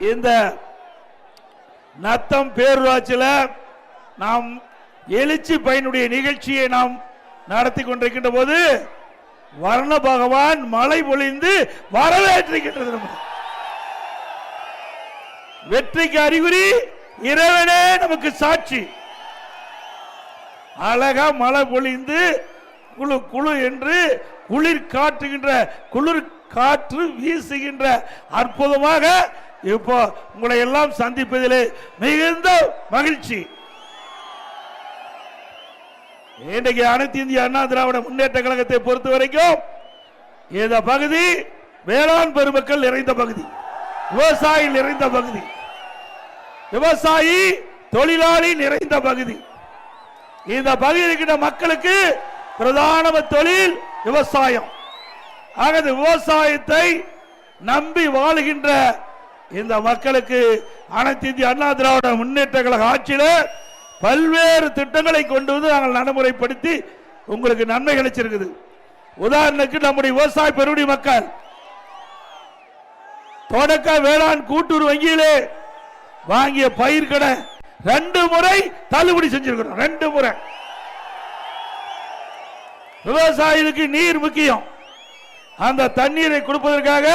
இந்த நத்தம் பேரூராட்சியில் நாம் எழுச்சி பயனுடைய நிகழ்ச்சியை நாம் நடத்தி கொண்டிருக்கின்ற போது வர்ண பகவான் மழை பொழிந்து வரவேற்றிருக்கின்றது நமக்கு. வெற்றிக்கு அறிகுறி இறைவனே நமக்கு சாட்சி அழகா மழை பொழிந்து குழு குழு என்று குளிர் காட்டுகின்ற குளிர் காற்று வீசுகின்ற அற்புதமாக இப்போ உங்களை எல்லாம் சந்திப்பதிலே மிகுந்த மகிழ்ச்சி. இன்றைக்கு அனைத்து இந்திய அண்ணா திராவிட முன்னேற்ற கழகத்தை பொறுத்த வரைக்கும் இந்த பகுதி வேளாண் பெருமக்கள் நிறைந்த பகுதி விவசாயி நிறைந்த பகுதி விவசாயி தொழிலாளி நிறைந்த பகுதி. இந்த பகுதியில் இருக்கின்ற மக்களுக்கு பிரதான தொழில் விவசாயம். ஆக விவசாயத்தை நம்பி வாழுகின்ற இந்த மக்களுக்கு அனைத்து இந்திய அண்ணா திராவிட முன்னேற்ற கழக ஆட்சியில் பல்வேறு திட்டங்களை கொண்டு வந்து நாங்கள் நடைமுறைப்படுத்தி உங்களுக்கு நன்மை கிடைச்சிருக்குது உதாரணத்துக்கு நம்முடைய விவசாய பெருடி மக்கள் தொடக்க வேளாண் கூட்டுறவு வங்கியிலே வாங்கிய பயிர்கடை ரெண்டு முறை தள்ளுபடி செஞ்சிருக்கிறோம் ரெண்டு முறை. விவசாயிகளுக்கு நீர் முக்கியம். அந்த தண்ணீரை கொடுப்பதற்காக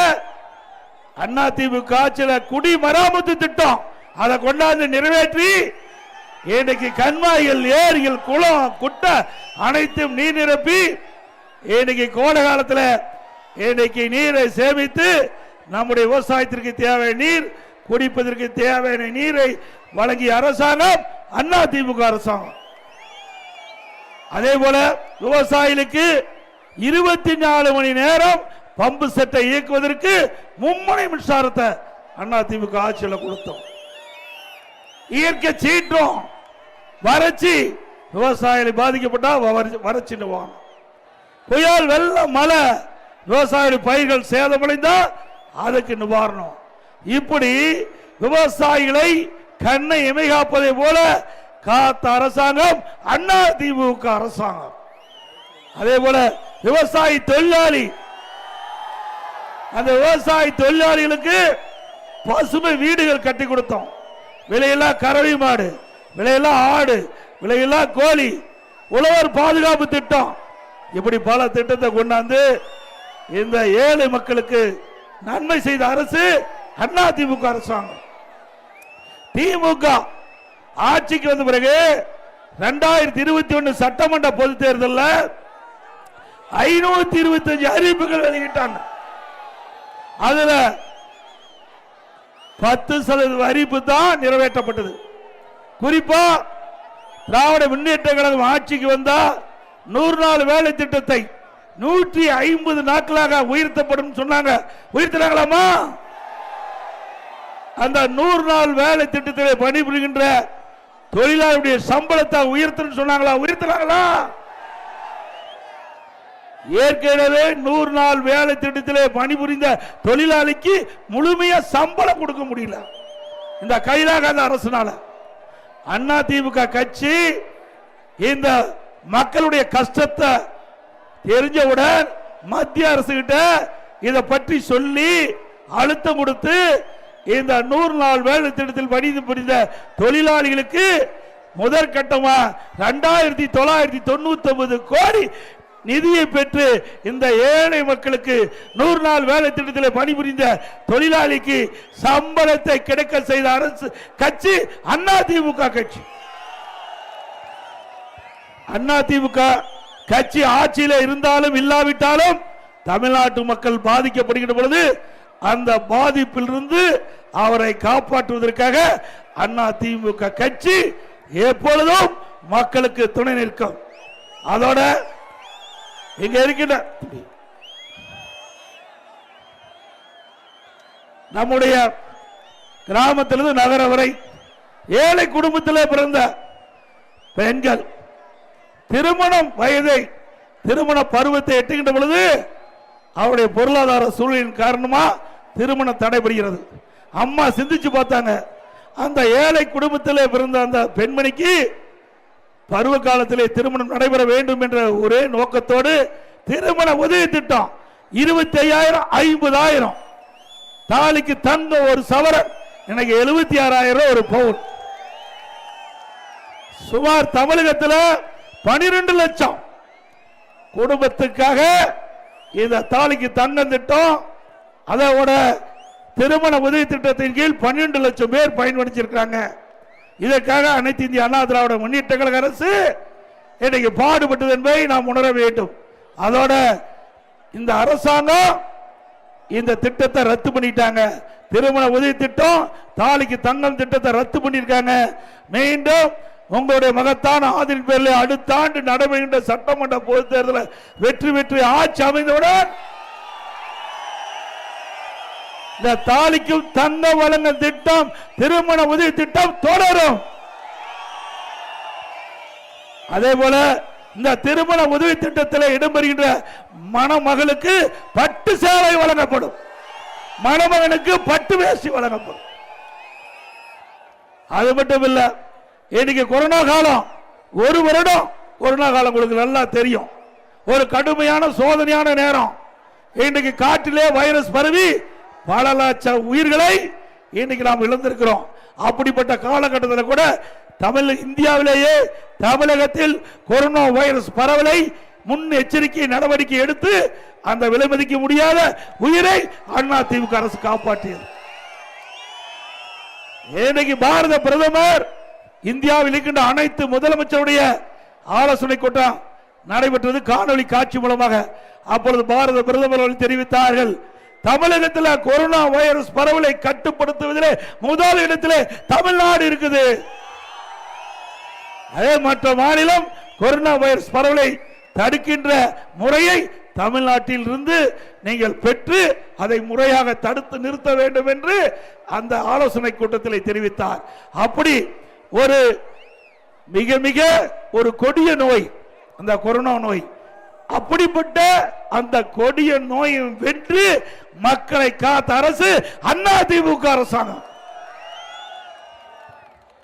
அண்ணா திமுக ஆட்சியில குடிமராமத்து திட்டம். அதை கொண்டாந்து நிறைவேற்றி இன்னைக்கு கண்மாய்கள் ஏரிகள் குளம் குட்டை அனைத்தும் நீர் நிரப்பி இன்னைக்கு கோடை காலத்தில் இன்னைக்கு நீரை சேமித்து நம்முடைய விவசாயத்திற்கு தேவையான நீர் குடிப்பதற்கு தேவையான நீரை வழங்கிய அரசாங்கம் அண்ணா திமுக அரசாங்கம். அதே போல விவசாயிகளுக்கு இருபத்தி நாலு மணி நேரம் பம்பு செட்டை இயக்குவதற்கு மும்முனை மின்சாரத்தை அண்ணா திமுக ஆட்சியில் கொடுத்தோம். இயற்கை சீற்றம் வறட்சி விவசாயிகள் பாதிக்கப்பட்டா வறட்சி- வறட்சின்னு புயல் வெள்ளம் மழை விவசாய பயிர்கள் சேதமடைந்தா அதுக்கு நிவாரணம். இப்படி விவசாயிகளை கண்ணை இமைகாப்பதை போல காத்த அரசாங்கம் அண்ணா திமுக அரசாங்கம். அதே போல விவசாயி தொழிலாளி அந்த விவசாய தொழிலாளிகளுக்கு பசுமை வீடுகள் கட்டி கொடுத்தோம். விலையெல்லாம் கரடி மாடு விலையெல்லாம் ஆடு விலையெல்லாம் கோழி உழவர் பாதுகாப்பு திட்டம். இப்படி பல திட்டத்தை கொண்டாந்து இந்த ஏழை மக்களுக்கு நன்மை செய்த அரசு அண்ணா திமுக அரசாங்கம். திமுக ஆட்சிக்கு வந்த பிறகு ரெண்டாயிரத்தி இருபத்தி ஒன்னு சட்டமன்ற பொது தேர்தலில் ஐநூத்தி இருபத்தி அஞ்சு அறிவிப்புகள் வெளியிட்டாங்க. அதுல பத்து சதவீத அறிவிப்பு தான் நிறைவேற்றப்பட்டது. குறிப்பா திராவிட முன்னேற்ற கழகம் ஆட்சிக்கு வந்தா நூறு நாள் வேலை திட்டத்தை நூற்றி ஐம்பது நாட்களாக உயர்த்தப்படும் சொன்னாங்க. உயர்த்தினாங்களாமா அந்த நூறு நாள் வேலை திட்டத்தில் பணிபுரிகின்ற தொழிலாளருடைய சம்பளத்தை உயர்த்தணும் சொன்னாங்களா? உயர்த்தினாங்களா? ஏற்கனவே நூறு நாள் வேலை திட்டத்திலே பணிபுரிந்த தொழிலாளிக்கு முழுமையா சம்பளம் கொடுக்க முடியல. இந்த கைலாகாந்த அரசுனால. அண்ணா திமுக கட்சி இந்த மக்களுடைய கஷ்டத்தை தெரிஞ்சவுடன் மத்திய அரசு கிட்ட இதை பற்றி சொல்லி அழுத்தம் கொடுத்து இந்த நூறு நாள் வேலை திட்டத்தில் பணிந்து புரிந்த தொழிலாளிகளுக்கு முதற்கட்டமா ரெண்டாயிரத்தி தொள்ளாயிரத்தி தொண்ணூத்தி ஒன்பது கோடி நிதியை பெற்று இந்த ஏழை மக்களுக்கு நூறு நாள் வேலை திட்டத்தில் பணிபுரிந்த தொழிலாளிக்கு சம்பளத்தை கிடைக்க செய்த அரசு கட்சி அண்ணா திமுக கட்சி. அண்ணா திமுக கட்சி ஆட்சியில இருந்தாலும் இல்லாவிட்டாலும் தமிழ்நாட்டு மக்கள் பாதிக்கப்படுகின்ற பொழுது அந்த பாதிப்பிலிருந்து அவரை காப்பாற்றுவதற்காக அண்ணா திமுக கட்சி எப்பொழுதும் மக்களுக்கு துணை நிற்கும். அதோட இங்க இருக்கின்ற நம்முடைய கிராமத்திலிருந்து நகரம் வரை ஏழை குடும்பத்தில் பிறந்த பெண்கள் திருமணம் வயதை திருமண பருவத்தை எட்டுகின்ற பொழுது அவருடைய பொருளாதார சூழலின் காரணமா திருமணம் தடைபடுகிறது. அம்மா சிந்திச்சு பார்த்தாங்க. அந்த ஏழை குடும்பத்திலே பிறந்த அந்த பெண்மணிக்கு பருவ காலத்திலே திருமணம் நடைபெற வேண்டும் என்ற ஒரே நோக்கத்தோடு திருமண உதவி திட்டம் இருபத்தி ஐயாயிரம் ஐம்பதாயிரம். தாலிக்கு தந்த ஒரு சவரன் எனக்கு எழுபத்தி ஆறாயிரம் ரூபாய் ஒரு பவுன். சுமார் தமிழகத்தில் பனிரெண்டு லட்சம். குடும்பத்துக்காக இந்த தாலிக்கு தங்கம் திட்டம் அதோட திருமண உதவி திட்டத்தின் கீழ் பன்னிரண்டு லட்சம் பேர் பயன்படுத்தியிருக்கிறாங்க. இதற்காக அனைத்து இந்திய அண்ணா திராவிட முன்னேற்ற கழக அரசு இன்னைக்கு பாடுபட்டது என்பதை நாம் உணர வேண்டும். அதோட இந்த அரசாங்கம் இந்த திட்டத்தை ரத்து பண்ணிட்டாங்க. திருமண உதவி திட்டம் தாலிக்கு தங்கம் திட்டத்தை ரத்து பண்ணியிருக்காங்க. மீண்டும் உங்களுடைய மகத்தான ஆதரின் பேரில் அடுத்த ஆண்டு நடைபெறுகின்ற சட்டமன்ற பொது தேர்தலில் வெற்றி வெற்றி ஆட்சி அமைந்தவுடன் இந்த தாலிக்கும் தங்க வழங்கும் திட்டம் திருமண உதவி திட்டம் தொடரும். அதே போல இந்த திருமண உதவி திட்டத்தில் இடம்பெறுகின்ற மணமகளுக்கு பட்டு சேலை வழங்கப்படும். மணமகனுக்கு பட்டு வேசி வழங்கப்படும். அது மட்டும் இல்ல இன்னைக்கு கொரோனா காலம் ஒரு வருடம் கொரோனா காலம் உங்களுக்கு நல்லா தெரியும். ஒரு கடுமையான சோதனையான நேரம். இன்னைக்கு காற்றிலே வைரஸ் பரவி பல லட்ச உயிர்களை? இன்னைக்கு நாம் இழந்திருக்கிறோம். அப்படிப்பட்ட காலகட்டத்தில் கூட தமிழ் இந்தியாவிலேயே தமிழகத்தில் கொரோனா வைரஸ் பரவலை முன் எச்சரிக்கை நடவடிக்கை எடுத்து அந்த விலை மதிக்க முடியாத உயிரை அண்ணா திமுக அரசு காப்பாற்றியது. இன்னைக்கு பாரத பிரதமர் இந்தியாவில் இருக்கின்ற அனைத்து முதலமைச்சருடைய ஆலோசனை கூட்டம் நடைபெற்றது. காணொளி காட்சி மூலமாக அப்பொழுது பாரத பிரதமர் தெரிவித்தார்கள். தமிழகத்தில் கொரோனா வைரஸ் பரவலை கட்டுப்படுத்துவதில் முதல் இடத்திலே தமிழ்நாடு இருக்குது. அதே மற்ற மாநிலம் கொரோனா வைரஸ் பரவலை தடுக்கின்ற முறையை தமிழ்நாட்டில் இருந்து நீங்கள் பெற்று அதை முறையாக தடுத்து நிறுத்த வேண்டும் என்று அந்த ஆலோசனை கூட்டத்தில் தெரிவித்தார். அப்படி ஒரு மிக மிக ஒரு கொடிய நோய் அந்த கொரோனா நோய் அப்படிப்பட்ட அந்த கொடிய நோயை வென்று மக்களை காத்த அரசு அண்ணா திமுக அரசாங்கம்.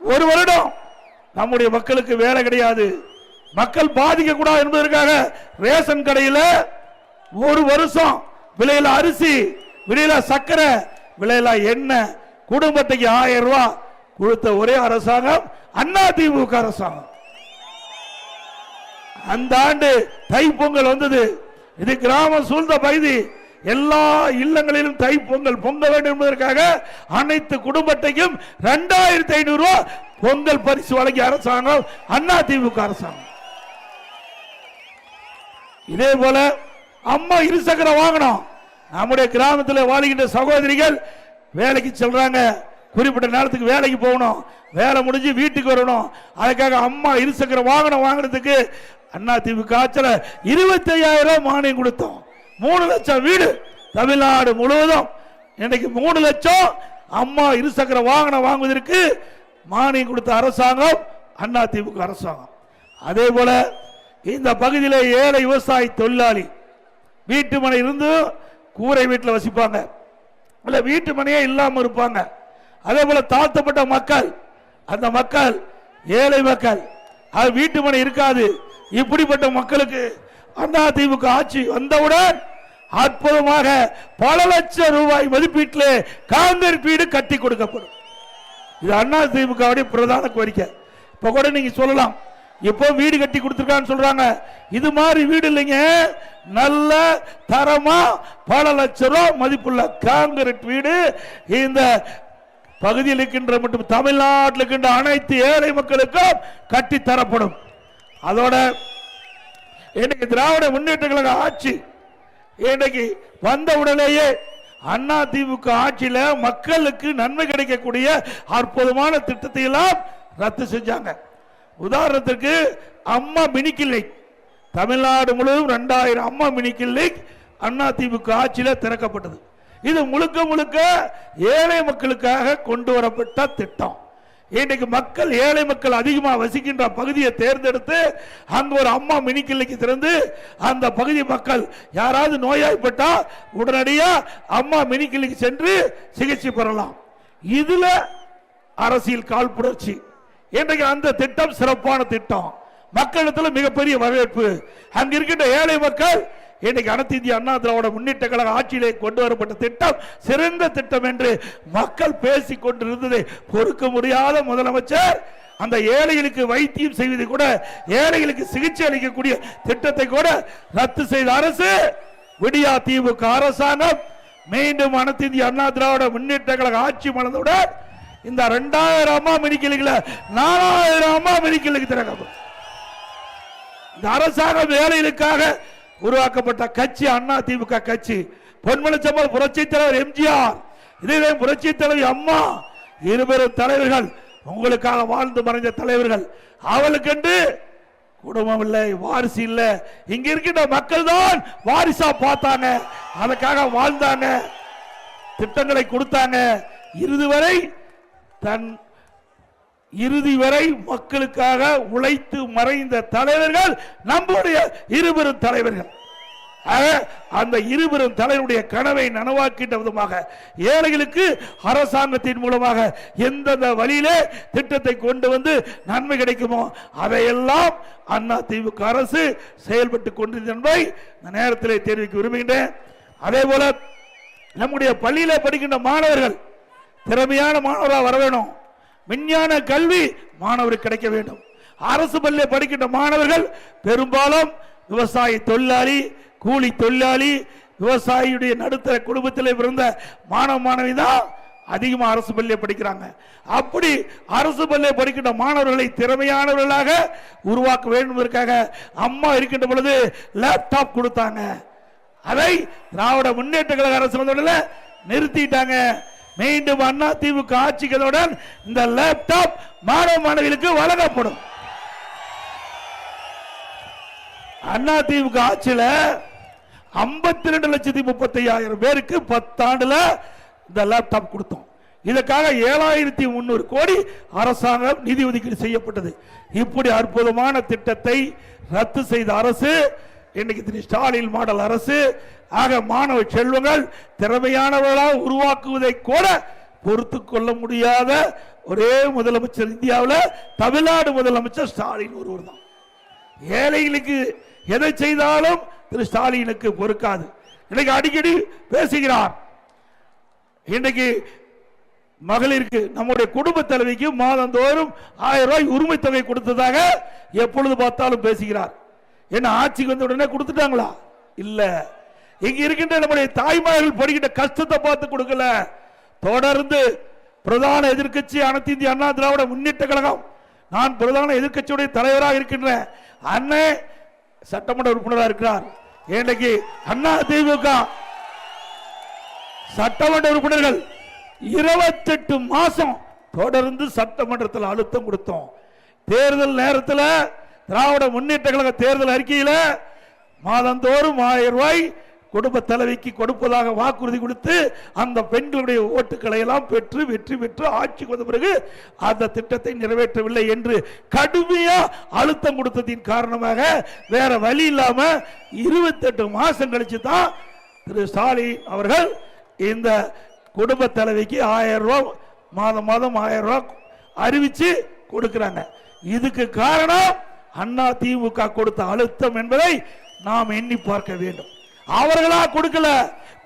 ஒரு வருடம் நம்முடைய மக்களுக்கு வேலை கிடையாது. மக்கள் பாதிக்க கூடாது என்பதற்காக ரேஷன் கடையில் ஒரு வருஷம் விலையில அரிசி விலையில சக்கரை விலையில எண்ணெய் குடும்பத்துக்கு ஆயிரம் ரூபாய் கொடுத்த ஒரே அரசாங்கம் அண்ணா திமுக அரசாங்கம். அந்த ஆண்டு தைப்பொங்கல் வந்தது. இது கிராமம் சூழ்ந்த பகுதி. எல்லா இல்லங்களிலும் தை பொங்கல் பொங்க வேண்டும் என்பதற்காக அனைத்து குடும்பத்தையும் இரண்டாயிரத்தி ஐநூறு ரூபாய் பொங்கல் பரிசு வழங்கிய அரசாங்கம் அண்ணா திமுக அரசாங்கம். இதே போல அம்மா இருசக்கர வாகனம். நம்முடைய கிராமத்தில் வாழ்கின்ற சகோதரிகள் வேலைக்கு செல்றாங்க. குறிப்பிட்ட நேரத்துக்கு வேலைக்கு போகணும். வேலை முடிஞ்சு வீட்டுக்கு வரணும். அதுக்காக அம்மா இருசக்கர வாகனம் வாங்கினதுக்கு அண்ணா திமுக ஆட்சியில் இருபத்தி ஐயாயிரம் மானியம் கொடுத்தோம். மூணு லட்சம் வீடு தமிழ்நாடு முழுவதும். இன்னைக்கு மூணு லட்சம் அம்மா இருசக்கர வாகனம் வாங்குவதற்கு மானியம் கொடுத்த அரசாங்கம் அண்ணா திமுக அரசாங்கம். அதே போல இந்த பகுதியில் ஏழை விவசாயி தொழிலாளி வீட்டு மனை இருந்து கூரை வீட்டில் வசிப்பாங்க. இல்லை வீட்டு மனையே இல்லாமல் இருப்பாங்க. அதே போல தாழ்த்தப்பட்ட மக்கள் அந்த மக்கள் ஏழை மக்கள் அது வீட்டு மனை இருக்காது. இப்படிப்பட்ட மக்களுக்கு அண்ணா திமுக ஆட்சி வந்தவுடன் அற்புதமாக பல லட்சம் ரூபாய் மதிப்பீட்டில் காங்கிரீட் வீடு கட்டி கொடுக்கப்படும். இது அண்ணா திமுகவுடைய பிரதான கோரிக்கை. இப்ப கூட நீங்க சொல்லலாம். இப்போ வீடு கட்டி கொடுத்துருக்கான்னு சொல்றாங்க. இது மாதிரி வீடு இல்லைங்க. நல்ல தரமா பல லட்சம் ரூபாய் மதிப்புள்ள காங்கிரீட் வீடு இந்த பகுதியில் இருக்கின்ற மற்றும் தமிழ்நாட்டில் இருக்கின்ற அனைத்து ஏழை மக்களுக்கும் கட்டி தரப்படும் அதோட இன்னைக்கு திராவிட முன்னேற்ற கழக ஆட்சி இன்னைக்கு வந்த உடனேயே அண்ணா திமுக ஆட்சியில மக்களுக்கு நன்மை கிடைக்கக்கூடிய அற்புதமான திட்டத்தை எல்லாம் ரத்து செஞ்சாங்க. உதாரணத்துக்கு அம்மா மினி கிளினிக் தமிழ்நாடு முழுவதும் ரெண்டாயிரம் அம்மா மினி கிளினிக் அண்ணா திமுக ஆட்சியில திறக்கப்பட்டது. இது முழுக்க முழுக்க ஏழை மக்களுக்காக கொண்டு வரப்பட்ட திட்டம். இன்றைக்கு மக்கள் ஏழை மக்கள் அதிகமாக வசிக்கின்ற பகுதியை தேர்ந்தெடுத்து அங்க ஒரு அம்மா மினி திறந்து அந்த பகுதி மக்கள் யாராவது நோயாய்ப்பட்டா உடனடியா அம்மா மினி சென்று சிகிச்சை பெறலாம். இதுல அரசியல் கால் புணர்ச்சி இன்றைக்கு அந்த திட்டம் சிறப்பான திட்டம். மக்களிடத்தில் மிகப்பெரிய வரவேற்பு. அங்க இருக்கின்ற ஏழை மக்கள் இன்னைக்கு அனைத்து இந்திய அண்ணா திராவிட முன்னேற்ற கழக ஆட்சியிலே கொண்டு வரப்பட்ட திட்டம் சிறந்த திட்டம் என்று மக்கள் பேசிக் கொண்டிருந்ததை பொறுக்க முடியாத முதலமைச்சர் அந்த ஏழைகளுக்கு வைத்தியம் செய்வது கூட ஏழைகளுக்கு சிகிச்சை அளிக்கக்கூடிய திட்டத்தை கூட ரத்து செய்த அரசு விடியா திமுக அரசாங்கம் மீண்டும் அனைத்து இந்திய அண்ணா திராவிட முன்னேற்ற கழக ஆட்சி மலர்ந்தவுடன் இந்த ரெண்டாயிரம் அம்மா மெடிக்கலுக்குல நாலாயிரம் அம்மா மெடிக்கலுக்கு திறக்கப்படும். இந்த அரசாங்கம் ஏழைகளுக்காக உருவாக்கப்பட்ட கட்சி அண்ணா திமுக கட்சி. பொன்மனச்சம்பல் புரட்சி தலைவர் எம்ஜிஆர் இதே புரட்சி தலைவி அம்மா இருபெரும் தலைவர்கள் உங்களுக்காக வாழ்ந்து மறைந்த தலைவர்கள். அவளுக்கென்று குடும்பம் இல்லை வாரிசு இல்லை. இங்க இருக்கின்ற மக்கள் தான் வாரிசா பார்த்தாங்க. அதுக்காக வாழ்ந்தாங்க. திட்டங்களை கொடுத்தாங்க. இறுதி வரை தன் இறுதி வரை மக்களுக்காக உழைத்து மறைந்த தலைவர்கள் நம்முடைய இருவரும் தலைவர்கள். ஆக, அந்த இருபெரும் தலைவருடைய கனவை நனவாக்கின்ற விதமாக ஏழைகளுக்கு அரசாங்கத்தின் மூலமாக எந்தெந்த வழியிலே திட்டத்தை கொண்டு வந்து நன்மை கிடைக்குமோ அதையெல்லாம் அண்ணா திமுக அரசு செயல்பட்டு கொண்டிருந்த என்பதை இந்த நேரத்தில் தெரிவிக்க விரும்புகின்றேன். அதே போல நம்முடைய பள்ளியில படிக்கின்ற மாணவர்கள் திறமையான மாணவராக வர வேணும். விஞ்ஞான கல்வி மாணவருக்கு கிடைக்க வேண்டும். அரசு பள்ளியில் படிக்கின்ற மாணவர்கள் பெரும்பாலும் விவசாய தொழிலாளி கூலி தொழிலாளி விவசாயியுடைய நடுத்தர குடும்பத்தில் பிறந்த மாணவ மாணவி தான் அதிகமாக அரசு பள்ளியை படிக்கிறாங்க. அப்படி அரசு பள்ளியை படிக்கின்ற மாணவர்களை திறமையானவர்களாக உருவாக்க வேண்டும் என்பதற்காக அம்மா இருக்கின்ற பொழுது லேப்டாப் கொடுத்தாங்க. அதை திராவிட முன்னேற்ற கழக அரசு நிறுத்திட்டாங்க. மீண்டும் அண்ணா திமுக ஆட்சிகளுடன் இந்த லேப்டாப் மாணவ மாணவிகளுக்கு வழங்கப்படும். அண்ணா திமுக ஆட்சியில் ஐம்பத்தி ரெண்டு லட்சத்தி முப்பத்தி ஐயாயிரம் பேருக்கு பத்தாண்டுல இந்த லேப்டாப் கொடுத்தோம். இதற்காக ஏழாயிரத்தி முன்னூறு கோடி அரசாங்கம் நிதி ஒதுக்கீடு செய்யப்பட்டது. இப்படி அற்புதமான திட்டத்தை ரத்து செய்த அரசு இன்னைக்கு திரு ஸ்டாலின் மாடல் அரசு ஆக மாணவ செல்வங்கள் திறமையானவர்களாக உருவாக்குவதை கூட பொறுத்து கொள்ள முடியாத ஒரே முதலமைச்சர் இந்தியாவில் தமிழ்நாடு முதலமைச்சர் ஸ்டாலின் ஒருவர் தான். ஏழைகளுக்கு எதை செய்தாலும் திரு ஸ்டாலினுக்கு பொறுக்காது. இன்னைக்கு அடிக்கடி பேசுகிறார். இன்னைக்கு மகளிருக்கு நம்முடைய குடும்ப தலைவிக்கு மாதந்தோறும் ஆயிரம் ரூபாய் உரிமை தொகை கொடுத்ததாக எப்பொழுது பார்த்தாலும் பேசுகிறார். என்ன ஆட்சிக்கு வந்த உடனே கொடுத்துட்டாங்களா? இல்ல. இங்க இருக்கின்ற நம்முடைய தாய்மார்கள் படுகின்ற கஷ்டத்தை பார்த்து கொடுக்கல. தொடர்ந்து பிரதான எதிர்க்கட்சி அனைத்து இந்திய அண்ணா திராவிட முன்னேற்ற கழகம். நான் பிரதான எதிர்க்கட்சியுடைய தலைவராக இருக்கின்றேன் அண்ணே சட்டமன்ற உறுப்பினராக இருக்கிறார். இன்னைக்கு அண்ணா திமுக சட்டமன்ற உறுப்பினர்கள் இருபத்தெட்டு மாசம் தொடர்ந்து சட்டமன்றத்தில் அழுத்தம் கொடுத்தோம். தேர்தல் நேரத்தில் திராவிட முன்னேற்ற கழக தேர்தல் அறிக்கையில் மாதந்தோறும் ஆயிரம் ரூபாய் குடும்ப தலைவிக்கு கொடுப்பதாக வாக்குறுதி கொடுத்து அந்த பெண்களுடைய ஓட்டுக்களை எல்லாம் பெற்று வெற்றி பெற்று ஆட்சிக்கு வந்த பிறகு அந்த திட்டத்தை நிறைவேற்றவில்லை என்று கடுமையா அழுத்தம் கொடுத்ததின் காரணமாக வேற வழி இல்லாம இருபத்தெட்டு மாசம் கழிச்சு தான் திரு ஸ்டாலின் அவர்கள் இந்த குடும்ப தலைவிக்கு ஆயிரம் ரூபா மாதம் மாதம் ஆயிரம் ரூபாய் அறிவிச்சு கொடுக்கிறாங்க. இதுக்கு காரணம் அண்ணா திமுக கொடுத்த அழுத்தம் என்பதை நாம் எண்ணி பார்க்க வேண்டும். அவர்களா கொடுக்கல.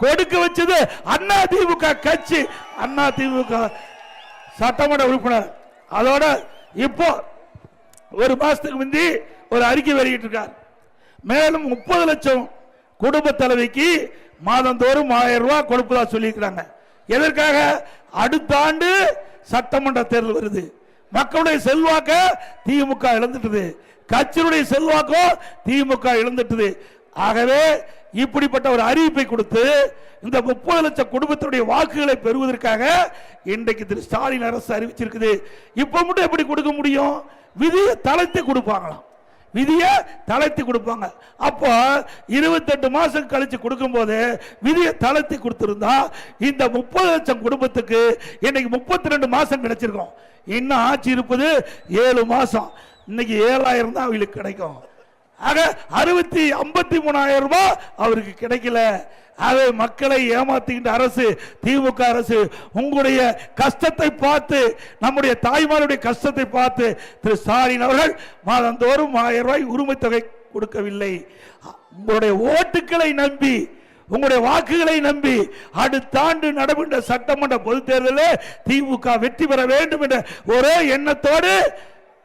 கொடுக்க வச்சது அண்ணா திமுக கட்சி. அண்ணா திமுக சட்டமன்ற உறுப்பினர். அதோட இப்போ ஒரு மாசத்துக்கு முந்தி ஒரு அறிக்கை வெளியிட்டிருக்கார். மேலும் முப்பது லட்சம் குடும்ப தலைவிக்கு மாதந்தோறும் ஆயிரம் ரூபாய் கொடுப்பதா சொல்லியிருக்கிறாங்க. எதற்காக? அடுத்த ஆண்டு சட்டமன்ற தேர்தல் வருது. மக்களுடைய செல்வாக்க திமுக இழந்துட்டது. கட்சியினுடைய செல்வாக்கோ திமுக இழந்துட்டது. ஆகவே இப்படிப்பட்ட ஒரு அறிவிப்பை கொடுத்து இந்த முப்பது லட்சம் குடும்பத்தினுடைய வாக்குகளை பெறுவதற்காக இன்றைக்கு திரு ஸ்டாலின் அரசு அறிவிச்சிருக்குது. இப்ப மட்டும் எப்படி கொடுக்க முடியும்? விதியை தளர்த்தி கொடுப்பாங்களாம். விதியை தளர்த்தி கொடுப்பாங்க. அப்போ இருபத்தெட்டு மாசம் கழிச்சு கொடுக்கும்போது விதியை தளர்த்தி கொடுத்திருந்தா இந்த முப்பது லட்சம் குடும்பத்துக்கு இன்னைக்கு முப்பத்தி ரெண்டு மாசம் கிடைச்சிருக்கோம் இன்னும் ஆட்சி இருப்பது ஏழு மாசம். இன்னைக்கு ஏழாயிரம் தான் அவங்களுக்கு கிடைக்கும். ஆக அறுபத்தி ஐம்பத்தி மூணாயிரம் ரூபாய் அவருக்கு கிடைக்கல. அதை மக்களை ஏமாத்துகின்ற அரசு திமுக அரசு உங்களுடைய கஷ்டத்தை பார்த்து நம்முடைய தாய்மாருடைய கஷ்டத்தை பார்த்து திரு ஸ்டாலின் அவர்கள் மாதந்தோறும் ஆயிரம் ரூபாய் உரிமை தொகை கொடுக்கவில்லை. உங்களுடைய ஓட்டுக்களை நம்பி உங்களுடைய வாக்குகளை நம்பி அடுத்த ஆண்டு நடைபெற்ற சட்டமன்ற பொதுத் தேர்தலில் திமுக வெற்றி பெற வேண்டும் என்ற ஒரே எண்ணத்தோடு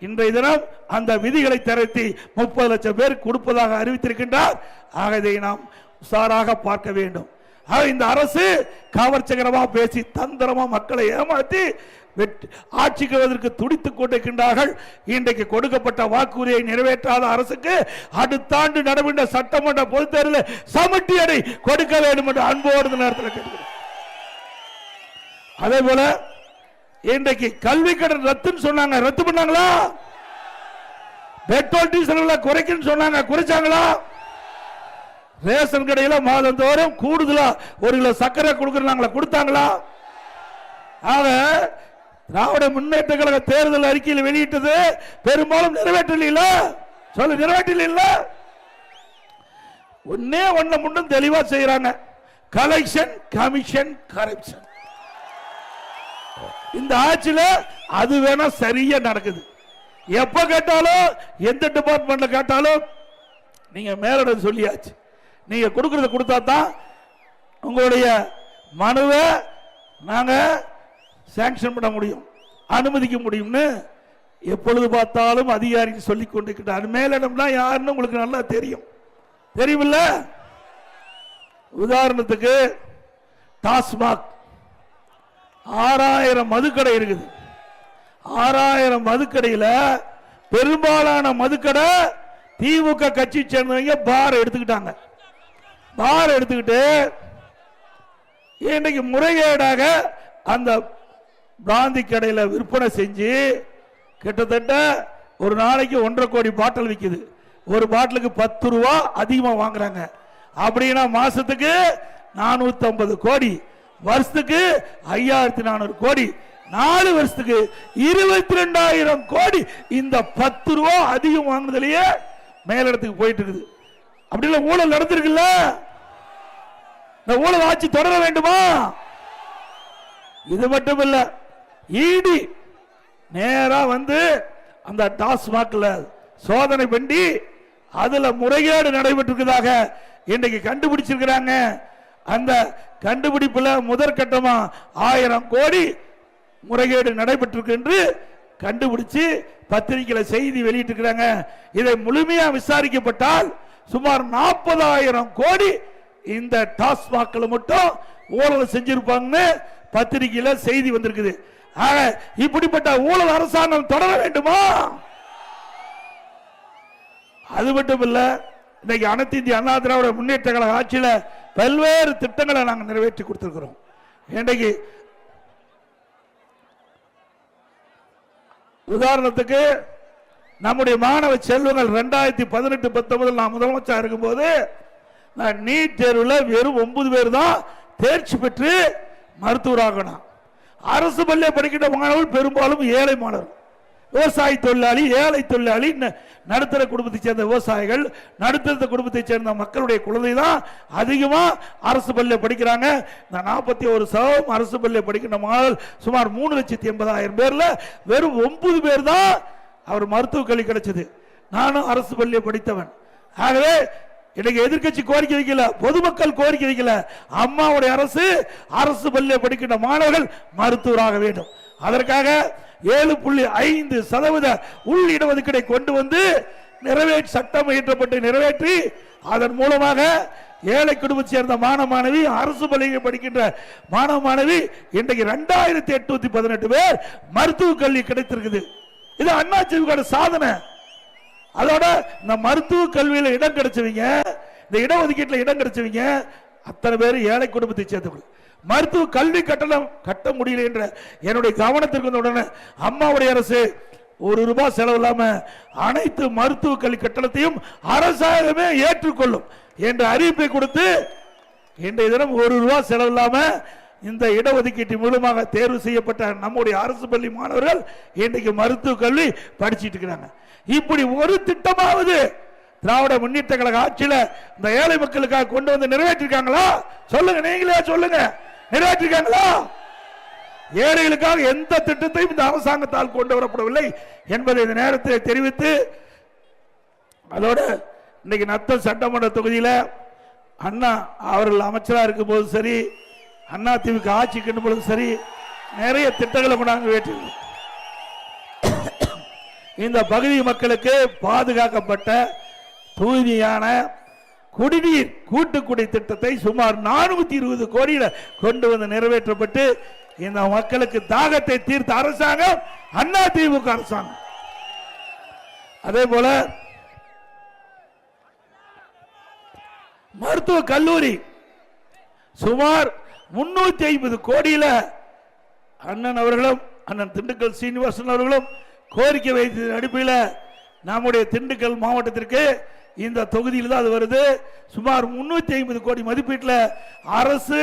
இன்றைய தினம் அந்த விதிகளை திரட்டி முப்பது லட்சம் பேர் கொடுப்பதாக அறிவித்திருக்கின்றார். ஆக இதை நாம் உஷாராக பார்க்க வேண்டும். இந்த அரசு கவர்ச்சகரமா பேசி தந்திரமா மக்களை ஏமாற்றி வெற்றி ஆட்சிக்கு வருவதற்கு துடித்துக் கொண்டிருக்கின்றார்கள். இன்றைக்கு கொடுக்கப்பட்ட வாக்குறுதியை நிறைவேற்றாத அரசுக்கு அடுத்த ஆண்டு நடைபெற்ற சட்டமன்ற பொதுத் தேர்தலில் சமட்டி அடை கொடுக்க வேண்டும் என்று அன்போடு நேரத்தில் கேட்கிறேன் அதே போல இன்றைக்கு கல்வி கடன் ரத்துன்னு சொன்னாங்க. ரத்து பண்ணாங்களா? பெட்ரோல் டீசல் குறைக்குன்னு சொன்னாங்க. குறைச்சாங்களா? ரேஷன் கடையில மாதந்தோறும் கூடுதலா ஒரு கிலோ சர்க்கரை கொடுக்கறாங்களா கொடுத்தாங்களா? ஆக திராவிட முன்னேற்ற கழக தேர்தல் அறிக்கையில் வெளியிட்டது பெரும்பாலும் நிறைவேற்றல சொல்லு நிறைவேற்றல ஒன்னே ஒன்னு முன்னும் தெளிவா செய்யறாங்க கலெக்ஷன் கமிஷன் கரப்ஷன் இந்த ஆட்சியில் அது வேணா சரியா நடக்குது. எப்ப கேட்டாலும் எந்த டிபார்ட்மெண்ட்ல கேட்டாலும் நீங்க மேலிடம் சொல்லியாச்சு. நீங்க கொடுக்கறத கொடுத்தா தான் உங்களுடைய மனுவை நாங்க சாங்ஷன் பண்ண முடியும். அனுமதிக்க முடியும்னு எப்பொழுது பார்த்தாலும் அதிகாரிக்கு சொல்லிக் கொண்டிருக்கிறார் மேலிடம்னா யாருன்னு உங்களுக்கு நல்லா தெரியும். தெரியுமில்ல? உதாரணத்துக்கு டாஸ்மாக். ஆறாயிரம் மதுக்கடை இருக்குது. ஆறாயிரம் மதுக்கடையில் பெரும்பாலான மதுக்கடை திமுக கட்சி சேர்ந்தவங்க பார் எடுத்துக்கிட்டாங்க. பார் எடுத்துக்கிட்டு இன்னைக்கு முறைகேடாக அந்த பிராந்தி கடையில் விற்பனை செஞ்சு கிட்டத்தட்ட ஒரு நாளைக்கு ஒன்றரை கோடி பாட்டில் விற்குது ஒரு பாட்டிலுக்கு பத்து ரூபா அதிகமாக வாங்குறாங்க. அப்படின்னா மாசத்துக்கு நானூத்தி ஐம்பது கோடி. வருஷத்துக்கு ஐயாயிரத்தி நானூறு கோடி. நாலு வருஷத்துக்கு இருபத்தி ரெண்டாயிரம் கோடி. இந்த பத்து ரூபா அதிகம் வாங்கினதுலயே மேலிடத்துக்கு போயிட்டு இருக்குது அப்படி இல்ல ஊழல் நடந்திருக்குல்ல? இந்த ஊழல் ஆட்சி தொடர வேண்டுமா? இது மட்டும் இல்ல ஈடி நேரா வந்து அந்த டாஸ்மாக்ல சோதனை பண்ணி அதுல முறைகேடு நடைபெற்றிருக்கிறதாக இன்றைக்கு கண்டுபிடிச்சிருக்கிறாங்க. அந்த கண்டுபிடிப்புல முதற்கட்டமா ஆயிரம் கோடி முறைகேடு நடைபெற்றிருக்கு என்று கண்டுபிடிச்சு பத்திரிகையில செய்தி வெளியிட்டிருக்கிறாங்க. இதை முழுமையா விசாரிக்கப்பட்டால் சுமார் நாற்பதாயிரம் கோடி இந்த டாஸ்மாக்ல மட்டும் ஊழல் செஞ்சிருப்பாங்கன்னு பத்திரிகையில செய்தி வந்திருக்குது. ஆக இப்படிப்பட்ட ஊழல் அரசாங்கம் தொடர வேண்டுமா? அது மட்டும் இல்ல இன்னைக்கு அனைத்து இந்திய அண்ணா திராவிட முன்னேற்ற கழக ஆட்சியில பல்வேறு திட்டங்களை நாங்கள் நிறைவேற்றி கொடுத்துருக்குறோம். இன்றைக்கு உதாரணத்துக்கு நம்முடைய மாணவ செல்வங்கள் ரெண்டாயிரத்தி பதினெட்டு பத்தொன்பதில் நான் முதலமைச்சர் இருக்கும்போது நான் நீட் தேர்வில் வெறும் ஒன்பது பேர் தான் தேர்ச்சி பெற்று மருத்துவராகணும். அரசு பள்ளியை படிக்கின்ற மாணவர்கள் பெரும்பாலும் ஏழை மாணவர்கள். விவசாய தொழிலாளி ஏழை தொழிலாளி நடுத்தர குடும்பத்தை சேர்ந்த விவசாயிகள் நடுத்தர குடும்பத்தை சேர்ந்த மக்களுடைய குழந்தை தான் அதிகமாக அரசு பள்ளியில் படிக்கிறாங்க. இந்த நாற்பத்தி ஒரு சதவீதம் அரசு பள்ளியில் படிக்கின்ற மாணவர்கள் சுமார் மூணு லட்சத்தி எண்பதாயிரம் பேரில் வெறும் ஒன்பது பேர் தான் அவர் மருத்துவ கல்வி கிடைச்சது. நானும் அரசு பள்ளியை படித்தவன். ஆகவே இன்னைக்கு எதிர்க்கட்சி கோரிக்கை வைக்கல பொதுமக்கள் கோரிக்கை வைக்கல. அம்மாவுடைய அரசு அரசு பள்ளியில் படிக்கின்ற மாணவர்கள் மருத்துவராக வேண்டும். அதற்காக ஏழு புள்ளி ஐந்து சதவீத உள் இடஒதுக்கீடை கொண்டு வந்து நிறைவேற்றி சட்டம் இயற்றப்பட்டு நிறைவேற்றி அதன் மூலமாக ஏழை குடும்பத்தை சேர்ந்த மாணவ மாணவி அரசு பள்ளியில் படிக்கின்ற மாணவ மாணவி இன்றைக்கு ரெண்டாயிரத்தி எட்நூத்தி பதினெட்டு பேர் மருத்துவ கல்வி கிடைத்திருக்குது. இது அண்ணா திமுக சாதனை. அதோட இந்த மருத்துவ கல்வியில இடம் கிடைச்சவங்க இந்த இடஒதுக்கீட்டில் இடம் கிடைச்சவங்க அத்தனை பேர் ஏழை குடும்பத்தை சேர்ந்தவர்கள் மருத்துவ கல்வி கட்டணம் கட்ட முடியல என்ற என்னுடைய கவனத்திற்கு வந்த உடனே அம்மாவுடைய அரசு ஒரு ரூபாய் செலவு இல்லாம அனைத்து மருத்துவ கல்வி கட்டணத்தையும் அரசாங்கமே ஏற்றுக்கொள்ளும் என்ற அறிவிப்பை கொடுத்து இன்றைய தினம் ஒரு ரூபாய் செலவு இல்லாம இந்த இடஒதுக்கீட்டு மூலமாக தேர்வு செய்யப்பட்ட நம்முடைய அரசு பள்ளி மாணவர்கள் இன்றைக்கு மருத்துவ கல்வி படிச்சிட்டு இருக்கிறாங்க. இப்படி ஒரு திட்டமாவது திராவிட முன்னேற்ற கழக ஆட்சியில் இந்த ஏழை மக்களுக்காக கொண்டு வந்து நிறைவேற்றிருக்காங்களா? சொல்லுங்க நீங்களே சொல்லுங்க. நிறைவேற்றிருக்காங்களா? ஏழைகளுக்காக எந்த திட்டத்தையும் இந்த அரசாங்கத்தால் கொண்டு வரப்படவில்லை என்பதை இந்த நேரத்தில் தெரிவித்து அதோட இன்னைக்கு நத்தம் சட்டமன்ற தொகுதியில் அண்ணா அவர்கள் அமைச்சராக இருக்கும் போதும் சரி அண்ணா திமுக ஆட்சிக்கு பொழுது சரி நிறைய திட்டங்களை கொண்டாந்து வேற்றிருக்கோம் இந்த பகுதி மக்களுக்கு பாதுகாக்கப்பட்ட தூய்மையான குடிநீர் கூட்டுக்குடி திட்டத்தை சுமார் நானூத்தி இருபது கோடியில கொண்டு வந்து நிறைவேற்றப்பட்டு இந்த மக்களுக்கு தாகத்தை தீர்த்த அரசாங்கம் அண்ணா திமுக அரசாங்கம். அதே போல மருத்துவ கல்லூரி சுமார் முன்னூத்தி ஐம்பது கோடியில அண்ணன் அவர்களும் அண்ணன் திண்டுக்கல் சீனிவாசன் அவர்களும் கோரிக்கை வைத்ததன் அடிப்படையில் நம்முடைய திண்டுக்கல் மாவட்டத்திற்கு இந்த தொகுதியில் தான் அது வருது. சுமார் முன்னூத்தி ஐம்பது கோடி மதிப்பீட்டில் அரசு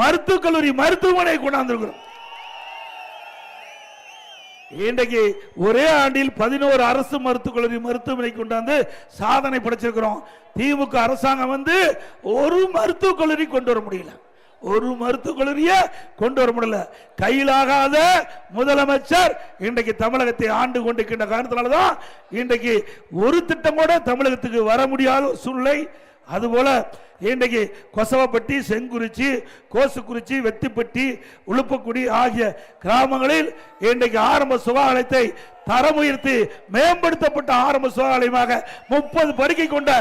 மருத்துவக் கல்லூரி மருத்துவமனை கொண்டாந்துருக்கிறோம். இன்றைக்கு ஒரே ஆண்டில் பதினோரு அரசு மருத்துவக் கல்லூரி மருத்துவமனை கொண்டாந்து சாதனை படைச்சிருக்கிறோம். திமுக அரசாங்கம் வந்து ஒரு மருத்துவக் கல்லூரி கொண்டு வர முடியல. ஒரு மருத்துவக் கல்லூரிய கொண்டு வர முடியல. கையிலாகாத முதலமைச்சர் இன்றைக்கு தமிழகத்தை ஆண்டு கொண்டிருக்கின்ற காரணத்தினால தான் இன்றைக்கு ஒரு திட்டம் கூட தமிழகத்துக்கு வர முடியாத சூழ்நிலை. அதுபோல இன்றைக்கு கொசவப்பட்டி செங்குறிச்சி கோசுக்குறிச்சி வெத்திப்பட்டி உளுப்பக்குடி ஆகிய கிராமங்களில் இன்றைக்கு ஆரம்ப சுகாதாரத்தை தரம் உயர்த்தி மேம்படுத்தப்பட்ட ஆரம்ப சுகாதாரமாக முப்பது படுக்கை கொண்ட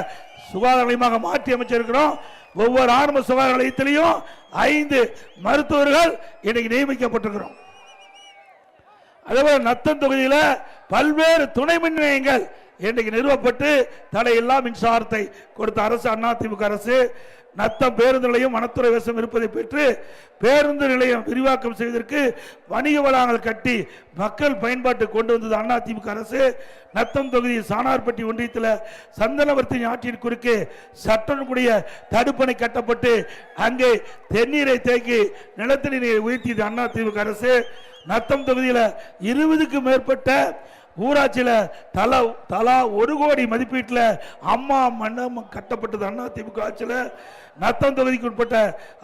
சுகாதாரமாக மாற்றி அமைச்சிருக்கிறோம். ஒவ்வொரு ஆரம்ப சுகாதார நிலையத்திலையும் ஐந்து மருத்துவர்கள் இன்னைக்கு நியமிக்கப்பட்டிருக்கிறோம். அதேபோல நத்தம் தொகுதியில் பல்வேறு துணை மின் நிலையங்கள் இன்றைக்கு நிறுவப்பட்டு தடையில்லா மின்சாரத்தை கொடுத்த அரசு அதிமுக அரசு நத்தம் பேருந்து நிலையம் வனத்துறை வசம் இருப்பதை பெற்று பேருந்து நிலையம் விரிவாக்கம் செய்வதற்கு வணிக வளாகங்கள் கட்டி மக்கள் பயன்பாட்டு கொண்டு வந்தது அதிமுக அரசு. நத்தம் தொகுதி சானார்பட்டி ஒன்றியத்தில் சந்தனவர்த்தி ஆற்றின் குறுக்கே சட்டனுக்குடிய தடுப்பணை கட்டப்பட்டு அங்கே தென்னீரை தேக்கி நிலத்தடி நீரை உயர்த்தியது அதிமுக அரசு. நத்தம் தொகுதியில் இருபதுக்கும் மேற்பட்ட ஊராட்சியில் தலா தலா ஒரு கோடி மதிப்பீட்டில் அம்மா மண்ணம் கட்டப்பட்டது அண்ணா திமுக ஆட்சியில். நத்தம் தொகுதிக்கு உட்பட்ட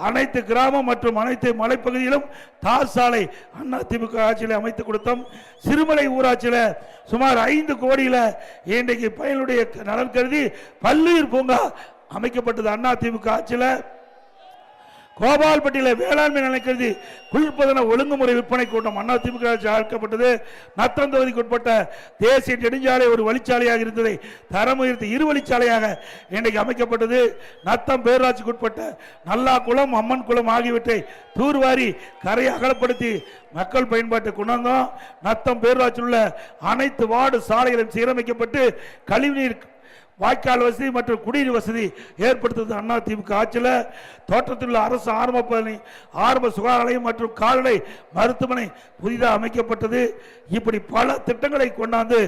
அனைத்து கிராமம் மற்றும் அனைத்து மலைப்பகுதியிலும் தார் சாலை அண்ணா திமுக ஆட்சியில் அமைத்து கொடுத்தோம். சிறுமலை ஊராட்சியில் சுமார் ஐந்து கோடியில் இன்றைக்கு பயனுடைய நலன் கருதி பல்லுயிர் பூங்கா அமைக்கப்பட்டது அண்ணா திமுக ஆட்சியில். கோபால்பட்டியில் வேளாண்மை நினைக்கிறது குளிர்பதன ஒழுங்குமுறை விற்பனை கூட்டம் அண்ணா திமுக அழைக்கப்பட்டது நத்தம் தொகுதிக்கு உட்பட்ட தேசிய நெடுஞ்சாலை ஒரு வழிச்சாலையாக இருந்ததை தரம் உயர்த்தி இரு வழிச்சாலையாக இன்றைக்கு அமைக்கப்பட்டது. நத்தம் பேரூராட்சிக்கு உட்பட்ட நல்லா குளம் அம்மன் குளம் ஆகியவற்றை தூர்வாரி கரையை அகலப்படுத்தி மக்கள் பயன்பாட்டை கொண்டாந்தோம். நத்தம் பேரூராட்சியில் உள்ள அனைத்து வார்டு சாலைகளும் சீரமைக்கப்பட்டு கழிவுநீர் வாய்க்கால் வசதி மற்றும் குடிநீர் வசதி ஏற்படுத்துவது அண்ணா திமுக ஆட்சியில். தோட்டத்தில் உள்ள அரசு ஆரம்ப பள்ளி ஆரம்ப சுகாதார நிலையம் மற்றும் கால்நடை மருத்துவமனை புதிதாக அமைக்கப்பட்டது. இப்படி பல திட்டங்களை கொண்டாந்து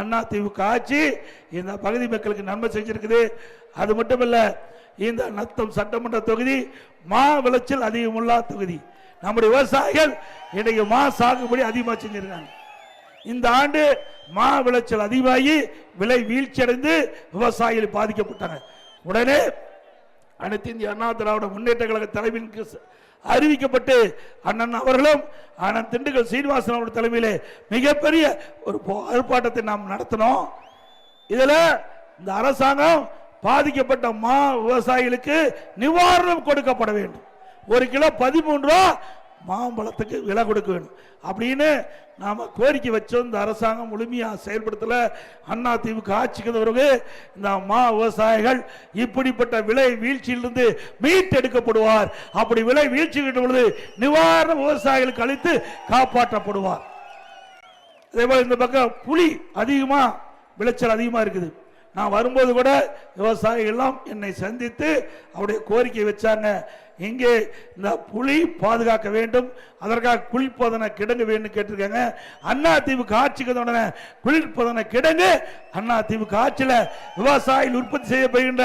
அண்ணா திமுக ஆட்சி இந்த பகுதி மக்களுக்கு நன்மை செஞ்சிருக்குது. அது மட்டுமல்ல இந்த நத்தம் சட்டமன்ற தொகுதி மா விளைச்சல் அதிகமுள்ள தொகுதி. நம்முடைய விவசாயிகள் இன்றைக்கு மா சாகுபடி அதிகமாக செஞ்சிருக்காங்க. இந்த ஆண்டு மா விளைச்சல் அதிகமாகி விலை வீழ்ச்சி அடைந்து விவசாயிகள் பாதிக்கப்பட்டாங்க உடனே அனைத்து இந்திய அண்ணா திராவிட முன்னேற்ற கழக தலைவனுக்கு அறிவிக்கப்பட்டு அண்ணன் அவர்களும் அண்ணன் திண்டுக்கல் சீனிவாசன் அவர்கள் தலைமையிலே மிகப்பெரிய ஒரு ஆர்ப்பாட்டத்தை நாம் நடத்தினோம். இதில் இந்த அரசாங்கம் பாதிக்கப்பட்ட மா விவசாயிகளுக்கு நிவாரணம் கொடுக்கப்பட வேண்டும். ஒரு கிலோ பதிமூன்று ரூபா மாம்பழத்துக்கு விலை கொடுக்க வேணும். அப்படின்னு நாம கோரிக்கை வச்சோம். இந்த அரசாங்கம் முழுமையாக செயல்படுத்தலை. அண்ணா திமுக ஆட்சிக்கு பிறகு இந்த மா விவசாயிகள் இப்படிப்பட்ட விலை வீழ்ச்சியிலிருந்து மீட்டெடுக்கப்படுவார். அப்படி விலை வீழ்ச்சி கிட்டும் பொழுது நிவாரண விவசாயிகளுக்கு அளித்து காப்பாற்றப்படுவார். அதே போல இந்த பக்கம் புலி அதிகமாக விளைச்சல் அதிகமா இருக்குது. நான் வரும்போது கூட விவசாயிகள்லாம் என்னை சந்தித்து அவருடைய கோரிக்கை வச்சாங்க. இங்கே இந்த புலி பாதுகாக்க வேண்டும். அதற்காக குளிர்பதன கிடங்கு வேண்டும் கேட்டிருக்காங்க. அண்ணா தீவு ஆட்சிக்கு உடனே குளிர்பதன கிடங்கு அண்ணா தீவு ஆட்சியில் விவசாயிகள் உற்பத்தி செய்யப்படுகின்ற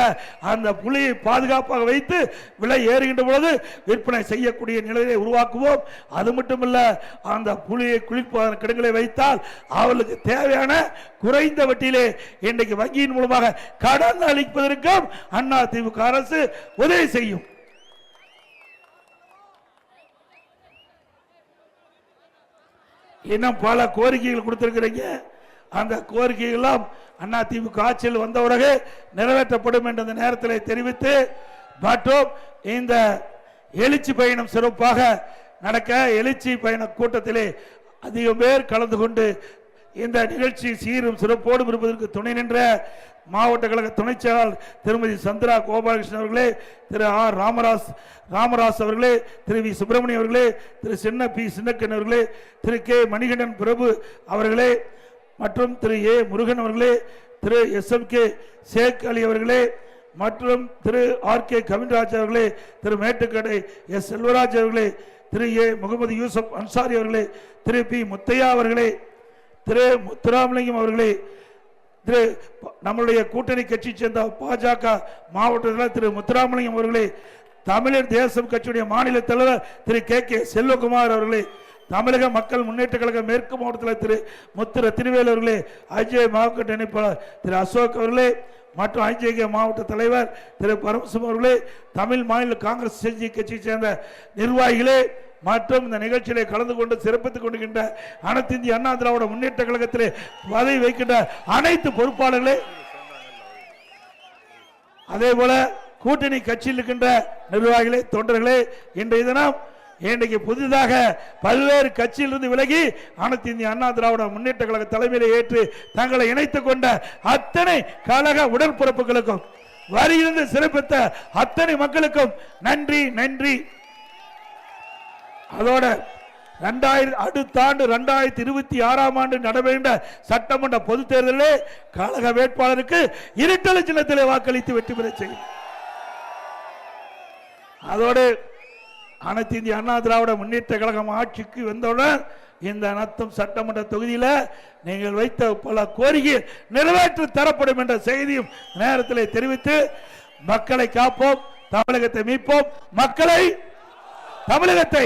அந்த புலியை பாதுகாப்பாக வைத்து விலை ஏறுகின்ற பொழுது விற்பனை செய்யக்கூடிய நிலையை உருவாக்குவோம். அது மட்டுமல்ல அந்த புலியை குளிர்பதன கிடங்களை வைத்தால் அவர்களுக்கு தேவையான குறைந்த வட்டியிலே இன்றைக்கு வங்கியின் மூலமாக கடன் அளிப்பதற்கும் அண்ணா திமுக அரசு உதவி செய்யும். இன்னும் பல கோரிக்கைகள் கொடுத்திருக்கிறீங்க? அந்த கோரிக்கையெல்லாம் அண்ணா திமுக ஆட்சியில் பிறகு நிறைவேற்றப்படும் என்ற இந்த நேரத்தில் தெரிவித்து மற்றும் இந்த எழுச்சி பயணம் சிறப்பாக நடக்க எழுச்சி பயண கூட்டத்திலே அதிகம் பேர் கலந்து கொண்டு இந்த நிகழ்ச்சி சீரும் சிறப்போடும் இருப்பதற்கு துணை நின்ற மாவட்ட கழக துணைச் செயலாளர் திருமதி சந்திரா கோபாலகிருஷ்ணன் அவர்களே திரு ஆர் ராமராஸ் ராமராஸ் அவர்களே திரு வி சுப்பிரமணியம் அவர்களே திரு சின்ன பி சின்னக்கன் அவர்களே திரு கே மணிகண்டன் பிரபு அவர்களே மற்றும் திரு ஏ முருகன் அவர்களே திரு S M K Sheikh Ali அவர்களே மற்றும் திரு ஆர் கே கவின்ராஜ் அவர்களே திரு மேட்டுக்கடை எஸ் செல்வராஜ் அவர்களே திரு ஏ முகமது யூசப் அன்சாரி அவர்களே திரு பி முத்தையா அவர்களே திரு முத்துராமலிங்கம் அவர்களே திரு நம்மளுடைய கூட்டணி கட்சி சேர்ந்த பாஜக மாவட்டத்தில் திரு முத்துராமலிங்கம் அவர்களே தமிழர் தேசம் கட்சியுடைய மாநில தலைவர் திரு கே. கே. செல்வகுமார் அவர்களே தமிழக மக்கள் முன்னேற்ற கழக மேற்கு மாவட்டத்தில் திரு முத்து ரத்தினவேல் அவர்களே அஜய் மாவட்ட இணைப்பாளர் திரு அசோக் அவர்களே மற்றும் ஐஜேகே மாவட்ட தலைவர் திரு பரமசிவம் அவர்களே தமிழ் மாநில காங்கிரஸ் செஞ்சி கட்சியை சேர்ந்த நிர்வாகிகளே மற்றும் இந்த நிகழ்ச்சியிலே கலந்து கொண்டு சிறப்பித்துக் கொண்டிருக்கின்ற அனைத்து இந்திய அண்ணா திராவிட முன்னேற்ற கழகத்திலே பதவி வைக்கின்ற அனைத்து பொறுப்பாளர்களே. அதே போல கூட்டணி கட்சியில் இருக்கின்ற நிர்வாகிகளே தொண்டர்களே இன்றைய தினம் இன்றைக்கு புதிதாக பல்வேறு கட்சியிலிருந்து விலகி அனைத்து இந்திய அண்ணா திராவிட முன்னேற்ற கழக தலைமையிலே ஏற்று தங்களை இணைத்துக் கொண்ட அத்தனை கழக உடற்பிறப்புகளுக்கும் வரியிலிருந்து சிறப்பித்த அத்தனை மக்களுக்கும் நன்றி நன்றி. அதோட ரெண்டாயிரம் அடுத்த ஆண்டு ரெண்டாயிரத்தி இருபத்தி ஆறாம் ஆண்டு நடைபெறுகின்ற சட்டமன்ற பொது தேர்தலில் கழக வேட்பாளருக்கு இருட்டல சின்னத்திலே வாக்களித்து வெற்றி பெற செய்யும். அதோடு அனைத்து இந்திய அண்ணா திராவிட முன்னேற்ற கழகம் ஆட்சிக்கு வந்தவுடன் இந்த நத்தம் சட்டமன்ற தொகுதியில் நீங்கள் வைத்த பல கோரிக்கை நிறைவேற்று தரப்படும் என்ற செய்தியும் நேரத்தில் தெரிவித்து மக்களை காப்போம் தமிழகத்தை மீட்போம் மக்களை தமிழகத்தை